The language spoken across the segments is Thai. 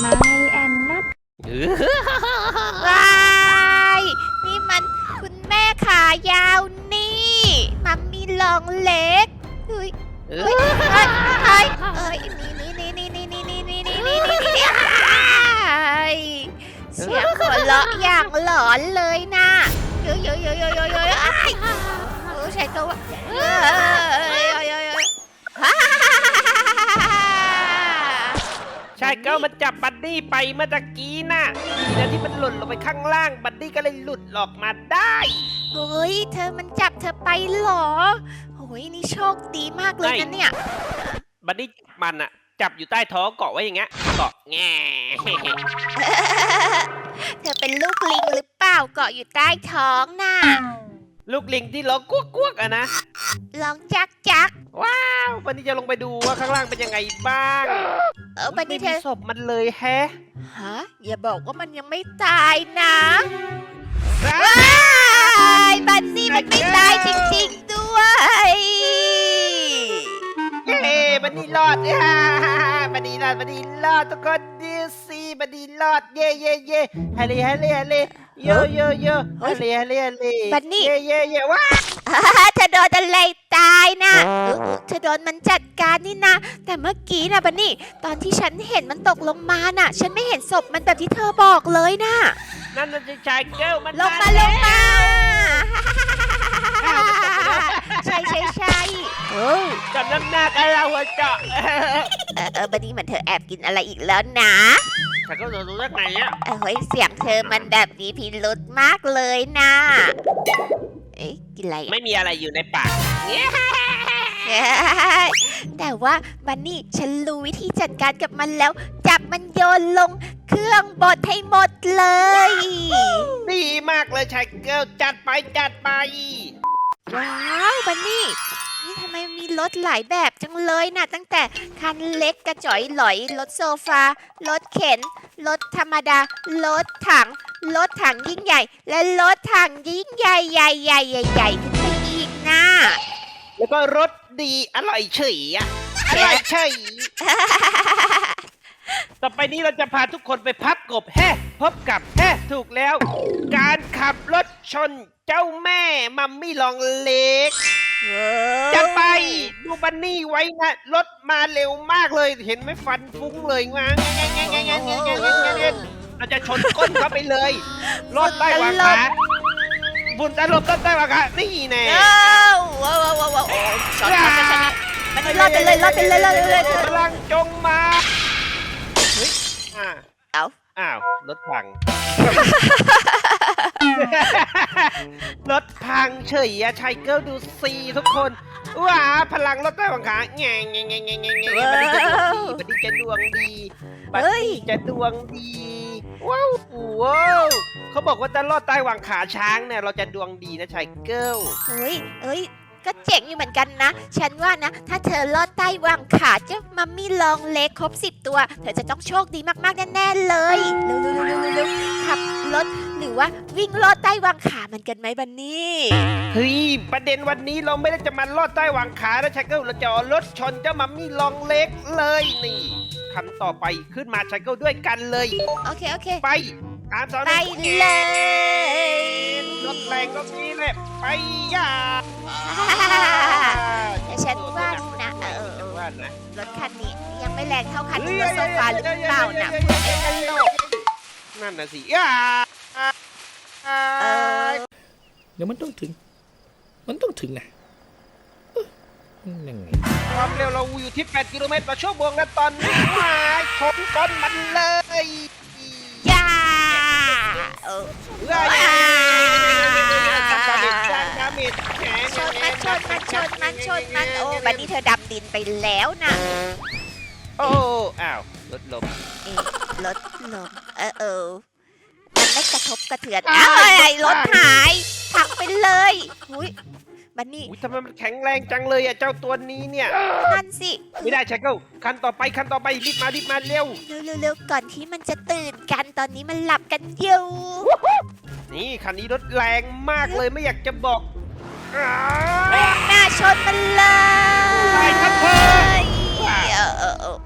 ไม่แอนนัทว้ายนี่มันคุณแม่ขายาวนี่ มัมมี่ลองเล็กเฮ้ยเอเฮ้ยเฮ้ยเฮ้ยเอ้ยนี่นี่นี่นี่นี่นี่นี่นี่นี่นี่นี่อ้ายเสียงหัวเราะอย่างหลอนเลยนะเยอะเยอะเยอะเยอะเยอะเยอะอ้ายเออใช่ก็ว่าเอ้ยเอ้ยเอ้ยเอ้ยฮ่า ใช่ก็มันจับบัดดี้ไปเมื่อตะกี้น่ะดีนะที่มันหล่นลงไปข้างล่างบัดดี้ก็เลยหลุดออกมาได้ เฮ้ย เธอมันจับเธอไปเหรอโอ้ยนี่โชคดีมากเลยนะเนี่ย บัดดี้มันอะจับอยู่ใต้ท้องเกาะไว้อย่างเงี้ยเกาะแง่ เธอเป็นลูกลิงหรือเปล่าเกาะอยู่ใต้ท้องน่ะ ลูกลิงที่ร้องกวกกวกๆอะนะ ลองจักจักว้าว วันนี้จะลงไปดูว่าข้างล่างเป็นยังไงบ้าง เออบันไม่นี่เธมีอศพมันเลยแฮะฮะอย่าบอกว่ามันยังไม่ตายนะว้าว้ายบันนี่มันไม่ตายจริงๆด้วย เย้บัดดี้รอดฮ่าบัดดี้รอดบัดดี้รอดทุกคนดูสิบัดดี้รอดเย่เย่เย่ฮัลโหลฮัลโหลฮัลโหลโยโยโยฮัลโหลฮัลโหลฮัลโหลบันนี่ เย่เย่เย่ว้า เธอโดนอะไร ตายนะเออเออเธอโดนมันจัดการนี่นะ แต่เมื่อกี้นะบันนี่ ตอนที่ฉันเห็นมันตกลงมาน่ะ ฉันไม่เห็นศพมันแบบที่เธอบอกเลยนะนั่นน่ะจะชายเกิลมันลงมาลงมาใช่ใช่ใช่เออกับน้ำหน้ากันเราหัวเจาะเออเออบันนี่เหมือนเธอแอบกินอะไรอีกแล้วนะฉันก็รู้ได้ไงอะเออเฮ้ยเสียงเธอมันแบบมีพิรุษมากเลยนะ เอ๊ะกินอะไรอะไม่มีอะไรอยู่ในปากเนี่ยแต่ว่าบันนี่ฉันรู้วิธีจัดการกับมันแล้ว จับมันโยนลงเครื่องบดให้หมดเลย ดีมากเลยชายเกิลจัดไปจัดไป ว้าว บันนี่ นี่ทำไมมีรถหลายแบบจังเลยนะตั้งแต่คันเล็กกระจอยหลอย รถโซฟา รถเข็น รถธรรมดา รถถัง รถถังยิ่งใหญ่ และรถถังยิ่งใหญ่ใหญ่ใหญ่ใหญ่ใหญ่ขึ้นไปอีกนะแล้วก็รสดีอร่อยเฉยอะอร่อยเฉยต่อไปนี้เราจะพาทุกคนไปพับกบแฮ่พบกับแฮ่ถูกแล้ว การขับรถชนเจ้าแม่มัมมี่ลองเล็ก จะไปดูบันนี่ไว้นะรถมาเร็วมากเลย เห็นไหมฟันฟุ้งเลยงางเราจะชนก้นเขาไปเลยรถใต้หวังขาบุญตลบต้นใต้หวังขานี่แน่ว้าวว้าวว้าวว้าวโอ้ช็อตช็อตช็อตมันรอดไปเลยรอดไปเลยรอดไปเลยพลังจงมาเฮ้ยอ่าเอ้าอ้าวรถพัง รถพังเฉยอะชายเกิลดูซีทุกคนว้าพลังรถใต้หวังขาแง่แง่แง่แง่แง่แง่บันนี้จะดวงดีบันนี้จะดวงดีบัดนี้จะดวงดีว้าวว้าวเขาบอกว่าจะลอดใต้หวังขาช้างเนี่ยเราจะดวงดีนะชายเกิลเฮ้ยเอ้ยก็เจ๋งอยู่เหมือนกันนะ ฉันว่านะ ถ้าเธอลอดใต้วางขาเจ้ามัมมี่ลองเล็กครบสิบตัว เธอจะต้องโชคดีมากๆแน่ๆเลย เร็วๆๆๆขับรถ ว่าวิ่งลอดใต้วางขามันกันไหมบันนี่เฮ้ยประเด็นวันนี้เราไม่ได้จะมาลอดใต้หวังขานะชายเกิลเราจะเอารถชนเจ้ามัมมี่ลองเล็กเลยนี่คันต่อไปขึ้นมาชายเกิลด้วยกันเลย โอเคโอเค ไปตามสอนไปเลย รถแรงก็นี้แหละไปย่าแต่ฉันว่านะเออฉันว่านะรถคันนี้ยังไม่แรงเท่าคันรถโซฟาหรือเปล่านะไอ้ตลกนั่นน่ะสิย่า เออเดี๋ยวมันต้องถึง มันต้องถึงนะเอ้ยมันยังไงความเร็วเราอยู่ที่ 8 กิโลเมตรต่อชั่วโมงแล้วตอนนี้มาชนก้นมันเลยย่าเออเฮ้ยดาเมจดาเมจแข็งชนมันชนมันชนมันชนมันโอ้บันนี้เธอดำดินไปแล้วนะโอ้อ้าวรถลมเอ๊ะรถลมเออเออมัน ไม่กระทบกระเทือนอ้าวไอ้รถหายพังไปเลยหุยบันนี่อุ้ยทำไมมันแข็งแรงจังเลยอะเจ้าตัวนี้เนี่ย นั่นสิไม่ได้ชายเกิลคันต่อไปคันต่อไปรีบมารีบมาเร็ว เร็วๆๆก่อนที่มันจะตื่นกันตอนนี้มันหลับกันอยู่นี่คันนี้รถแรงมากเลยไม่อยากจะบอกอ้าหน้าชนมันเลยไปครับเธอ เออเออเออ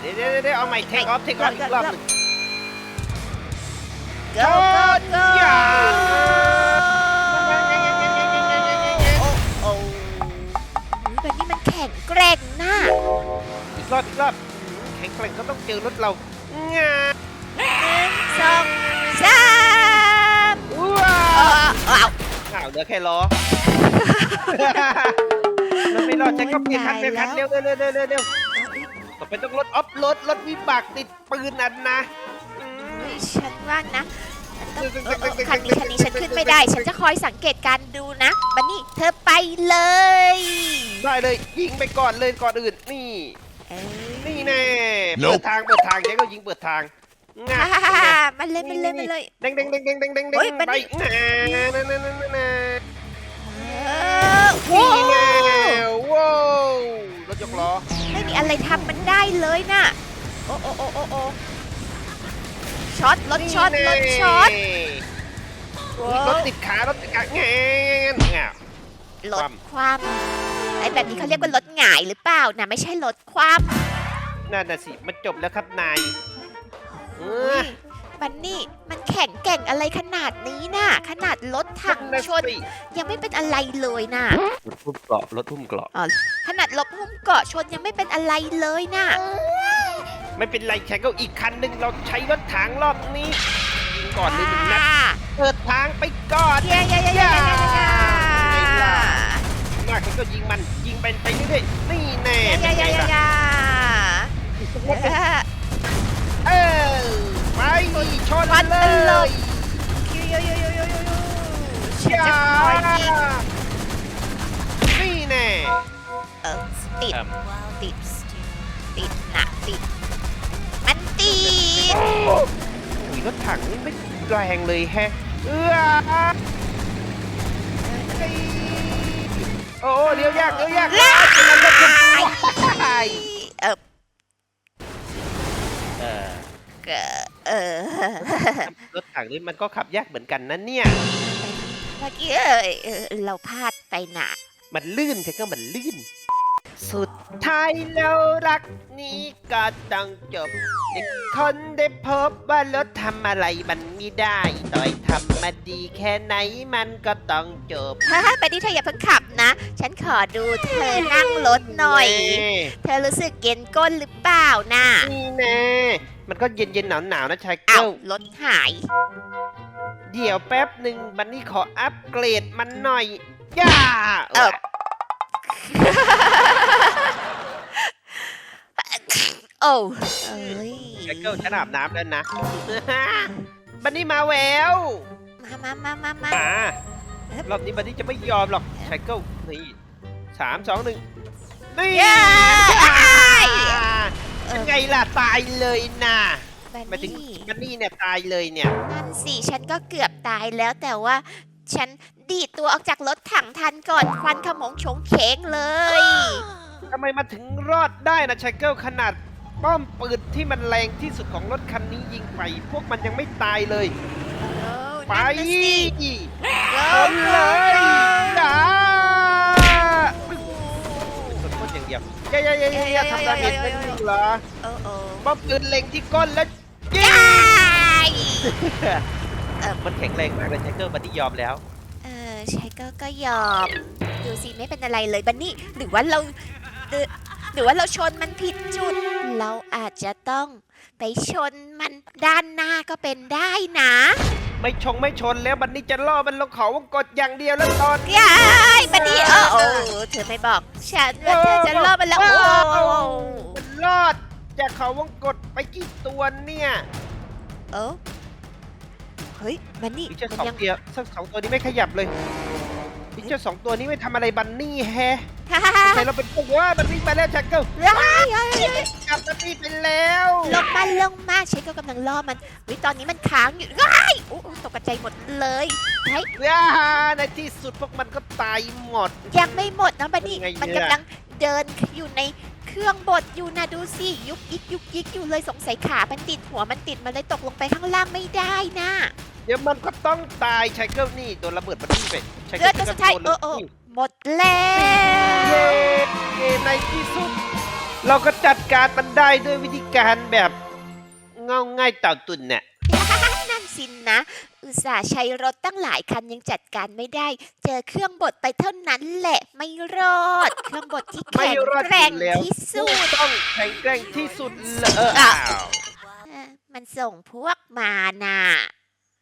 เดี๋ยวเดี๋ยวเดี๋ยวเอาใหม่เทคออฟเทคออฟอีกรอบหนึง go go go อย่าโอ้โอ้อุ๊ยแบบนี้มันแข็งแกร่งนะอีกรอบอีกรอบแข็งแกร่งก็ต้องเจอรถเรางาหนึ่งสองสามว้าเอวอเอาอ้าวเหลือแค่ล้อเราไม่รอดใช้ก็เปลี่ยนคันเปลี่ยนคันเร็วเร็วเร็วเร็วเร็วเร็วต่อไปต้องรถออฟรถรถวิบากติดปืนอันนะ อืมอุ๊ยฉันว่านะมันต้องเออเออคันนี้คันนี้ฉันขึ้นไม่ได้ ฉันจะคอยสังเกตการณ์ดูนะบันนี่เธอไปเลยได้เลยยิงไปก่อนเลยก่อนอื่นนี่เอ้ยนี่แน่เปิดทางเปิดทางแกก็ยิงเปิดทางงาฮ่าฮ่าฮ่ามันเลยมันเลยมันเลย เด้งเด้งเด้งเด้งเด้งเด้งเฮ้เด้ยงมัน ไปนี่น่าน่าน่าน่าน่าเออโว้นี่แน่วว้าวรถยกล้อไม่มีอะไรทำมันได้เลยน่ะโอ้โอ้โอ้โอ้โอ้ ช็อตรถช็อตรถช็อตนี่รถติดขารถติดขาแงนแงนรถความไอ้แบบนี้เขาเรียกว่ารถหงายหรือเปล่านะไม่ใช่รถความนั่นน่ะสิมันจบแล้วครับนายเออบันนี่มันแข็งแกร่งอะไรขนาดนี้น่ะ ขนาดรถถังนั่นชน่ะนสิยังไม่เป็นอะไรเลยน่ะรถทุ่มเกราะรถทุ่มเกราะขนาดรถหุ้มเกาะชนยังไม่เป็นอะไรเลยน่ะ ไม่เป็นไรแค่ก็อีกคันหนึ่งเราใช้รถถังรอบนี้ยิงก่อนเลยหนึ่งนัดเปิดทางไปก่อนเย้เย้เย้เย้เย้เย้มากแค่ก็ยิงมันยิงไปไปเรื่อยๆนี่แน่เย้เป็นเย้ไงเย้ล่ะเย้เออไปชนวันเลตลยบยูยูยูยูยูยูยูฉันจะคอยยิงนี่แน่เออติดครับติดติดหนักติดมันติด อุ้ยรถถังนี่ไม่แรงเลยแฮะ เออโอ้เลี้ยวยากเลี้ยวยากลามันรถจะไปเออเออเออรถถังนี่มันก็ขับยากเหมือนกันนะเนี่ย เมื่อกี้เออเราพลาดไปหนะมันลื่นใช่ก็มันลื่น สุดท้ายแล้วรักนี้ก็ต้องจบเด็กคนได้พบว่ารถทำอะไรมันไม่ได้ต่อยทำมาดีแค่ไหนมันก็ต้องจบฮ่าไปดิเธออย่าเพิ่งขับนะ ฉันขอดูเธอนั่งรถหน่อยเธอรู้สึกเย็นก้นหรือเปล่าน่ะนี่แน่มันก็เย็นเย็นหนาวหนาวๆนะชายอ้าเกิวลรถหาย เดี๋ยวแป๊บหนึ่งบันนี่ขออัปเกรดมันหน่อยย่าเออ โอ้เอ้ยชายเกิลฉันอาบน้ำแล้วนะ บันนี่มาแววมามามามามาอ่ารอบนี้บันนี่จะไม่ยอมหรอกชายเกิลนี่สามสองหนึ่งนี่เย้อ้ายยังไงล่ะตายเลยนะบันหมายถึงนี่บันนี่เนี่ยตายเลยเนี่ย นั่นสิ ฉันก็เกือบตายแล้วแต่ว่าฉัน ดีดตัวออกจากรถถังทันก่อนควันขโมงโฉงเขงเลย ทำไมมาถึงรอดได้นะชายเกิลขนาดป้อมปืนที่มันแรงที่สุดของรถคันนี้ยิงไปพวกมันยังไม่ตายเลยไปนั่นน่ะสิชนเลยจ้าขอโทษอย่างเดียวอย่าอย่าอย่าอย่าอย่าทำดาเมจไม่ถึงเหรอโอ้โอ้ป้อมปืนเล็งที่ก้นแล้วยิงได้ มันแข็งแรงมากเลยชายเกิลบันนี่ยอมแล้ว เออใช่ก็ก็ยอม ดูสิไม่เป็นอะไรเลยบันนี่หรือว่าเราหรือหรือว่าเราชนมันผิดจุด เราอาจจะต้องไปชนมันด้านหน้าก็เป็นได้นะ ไม่ชงไม่ชนแล้วบันนี่จะล่อมันลงเขาวงกดอย่างเดียวแล้วตอนยายบันนี่เออโอ้เธอไม่บอกฉันว่าเธอจะล่อมันแล้วโอ้โอ้มันรอดจากเขาวงกดไปกี่ตัวเนี่ย เออ เฮ้ยบันนี่อีกเจ้ามันสองยัง เดียวสักสองตัวนี้ไม่ขยับเลยอีกเจ้าสองตัวนี้ไม่ทำอะไรบันนี่แฮะฮ่าฮ่าฮ่าใครเราเป็นพวกว่ามันวิ่งมาแล้วจักเกิลเฮ้ยเฮ้ยเฮ้ยกลับบันนี่ไปแล้วลงมาลงมาเชคก็กำลังล่อมันวิตอนนี้มันค้างอยู่ว้ายโอ้โอ้ตกใจหมดเลยเฮ้ยว้าในที่สุดพวกมันก็ตายหมด ยังไม่หมดนะบันนี่ยังไงมันเนี่ยกำลังเดินอยู่ในเครื่องบดอยู่นะดูสิยุกยิกยุกยิกอยู่เลยสงสัยขามันติดหัวมันติดมันเลยตกลงไปข้างล่างไม่ได้นะ เดี๋ยวมันก็ต้องตายชายเกิลนี่โดนระเบิดบันนี่ไปชายเลืเกิอลดตัวสุดท้ายโดนเออเออนี่หมดแล้วเย้เย้ในที่สุด เราก็จัดการมันได้ด้วยวิธีการแบบเงาง่ายเต่าตุ่นเนี่ย นั่นสินนะ อุตส่าห์ใช้รถตั้งหลายคันยังจัดการไม่ได้ เจอเครื่องบดไปเท่านั้นแหละไม่รอด เครื่องบดที่ไม่แข็งรอดแกร่งอยู่แล้ว ที่สุด ต้องแข็งแกร่งที่สุดเลยอ้าวอ้าวเออมันส่งพวกมาน่ะ